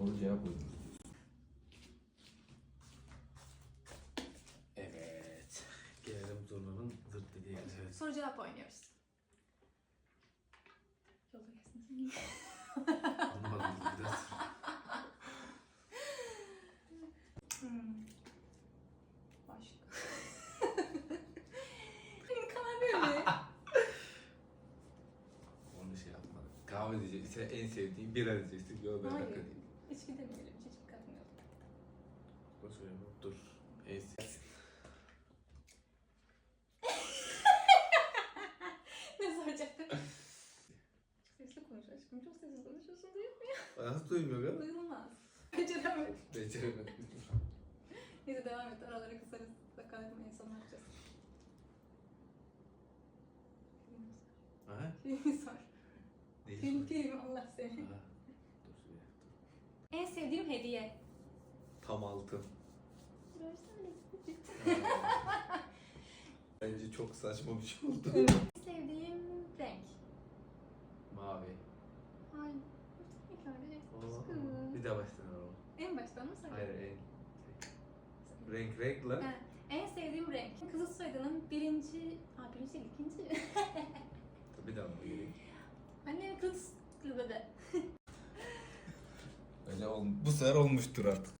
Soru cevap oyunu. Evet. Gelelim Zurna'nın zırt dediği yere. Evet. Soru cevap oynuyoruz. Yolda kesmesin. Anlamadım biraz. Hmm. Başka. Benim kahve mi? Onu şey yapmadım. Kahve diyeceksin. Sen en sevdiğin bira diyeceksin. Yok ben Hayır. İçki demeyelim. Hiçbir katmıyorum. Dur söyleme. Dur. En sevdiğin. ne soracaktım? Sesli konuş aşkım. Çok sesli konuşuyorsun duyulmuyor. Nasıl duymuyor ya? Duyulmaz. Beceremedim. Beceremedim. Neyse devam et. Araları kısarız. Bakalım en son ne yapacağız. Filmi sor. Neyi Film film Allah seni. Ha. En sevdiğim hediye. Tam altın. Bence çok saçma bir şey oldu. En sevdiğim renk. Mavi. Hayır. Aşkım. Bir daha baştan alalım. En baştan mı sen? Hayır en. Renk renk lan. Ha, en sevdiğim renk. Kızıl soyadının birinci... Ha birinci değil, ikinci. Bir daha mı geleyim? Annem kız... Kız dedi. Bence ol, bu sefer olmuştur artık.